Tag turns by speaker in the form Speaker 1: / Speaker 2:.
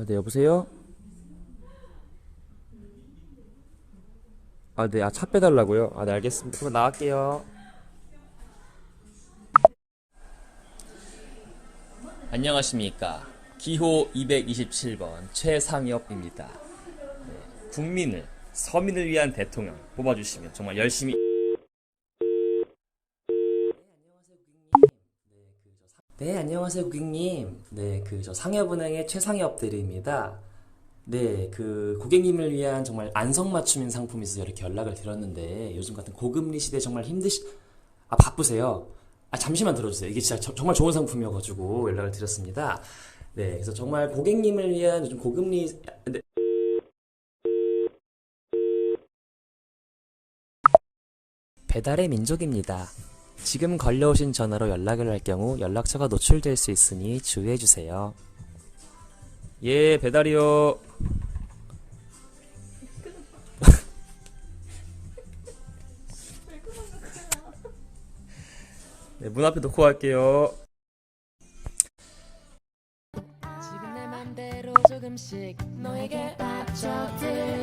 Speaker 1: 아, 네, 여보세요? 아, 네, 아, 차 빼달라고요? 아, 네, 알겠습니다. 그럼 나갈게요. 안녕하십니까. 기호 227번 최상엽입니다. 네, 국민을, 서민을 위한 대통령 뽑아주시면 정말 열심히. 네, 안녕하세요, 고객님. 네, 그, 저 상엽은행의 최상엽 대리입니다. 네, 그, 고객님을 위한 정말 안성맞춤인 상품이 있어서 이렇게 연락을 드렸는데, 요즘 같은 고금리 시대에 정말 힘드시, 아, 바쁘세요? 아, 잠시만 들어주세요. 이게 진짜 저- 정말 좋은 상품이어가지고 연락을 드렸습니다. 네, 그래서 정말 고객님을 위한 요즘 고금리, 네. 배달의 민족입니다. 지금 걸려오신 전화로 연락을 할 경우 연락처가 노출될 수 있으니 주의해 주세요. 예, 배달이요. 네, 문 앞에 놓고 갈게요.
Speaker 2: 지금 내 맘대로 조금씩 너에게 빠져들